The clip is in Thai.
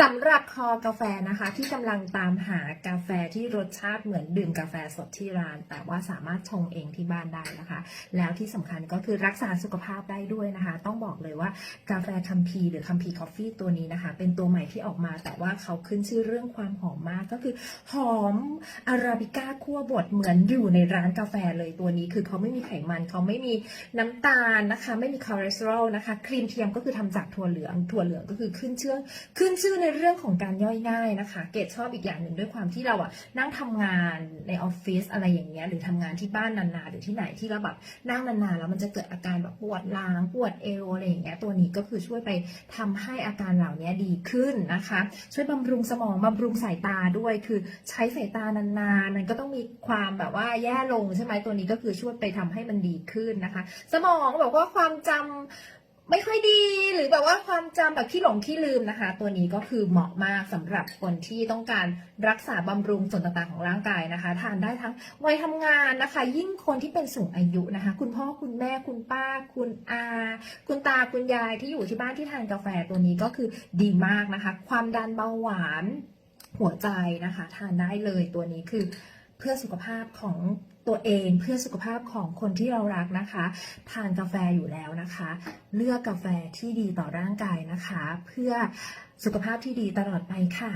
สำหรับคอกาแฟนะคะ ที่กำลังตามหากาแฟที่รสชาติเหมือนดื่มกาแฟสดที่ร้าน แต่ว่าสามารถชงเองที่บ้านได้นะคะ แล้วที่สำคัญก็คือรักษาสุขภาพได้ด้วยนะคะ ต้องบอกเลยว่ากาแฟคัมพีหรือคัมพีคอฟฟี่ตัวนี้นะคะ เป็นตัวใหม่ที่ออกมา แต่ว่าเขาขึ้นชื่อเรื่องความหอมมากก็คือหอมอาราบิก้าคั่วบดเหมือนอยู่ในร้านกาแฟเลยตัวนี้ คือเขาไม่มีไขมันเขาไม่มีน้ำตาลนะคะ ไม่มีคอเลสเตอรอลนะคะครีมเทียมก็คือทำจากถั่วเหลืองถั่วเหลืองก็คือขึ้นเชื่อขึ้นชื่อในเรื่องของการย่อยง่ายนะคะ เกดชอบอีกอย่างหนึ่งด้วยความที่เราอะนั่งทำงานในออฟฟิศอะไรอย่างเงี้ยหรือทำงานที่บ้านนานๆหรือที่ไหนที่เราแบบนั่งนานๆแล้วมันจะเกิดอาการแบบปวดหลังปวดเอวอะไรอย่างเงี้ยตัวนี้ก็คือช่วยไปทำให้อาการเหล่านี้ดีขึ้นนะคะ ช่วยบำรุงสมองบำรุงสายตาด้วย คือใช้สายตานานๆมันก็ต้องมีความแบบว่าแย่ลงใช่ไหมตัวนี้ก็คือช่วยไปทำให้มันดีขึ้นนะคะ สมองแบบว่าความจำ ไม่ค่อยดีหรือแบบว่าความจำแบบที่หลงที่ลืมนะคะ ตัวนี้ก็คือเหมาะมากสำหรับคนที่ต้องการรักษาบำรุงส่วนต่างๆของร่างกายนะคะ ทานได้ทั้งวัยทำงานนะคะ ยิ่งคนที่เป็นสูงอายุนะคะ คุณพ่อคุณแม่คุณป้า คุณอา คุณตาคุณยายที่อยู่ที่บ้านที่ทานกาแฟตัวนี้ก็คือดีมากนะคะ ความดันเบาหวานหัวใจนะคะ ทานได้เลยตัวนี้คือ พื่อสุขภาพของตัวเองเพื่อสุขภาพของคนที่เรารักนะคะ ทานกาแฟอยู่แล้วนะคะ เลือกกาแฟที่ดีต่อร่างกายนะคะ เพื่อสุขภาพที่ดีตลอดไปค่ะ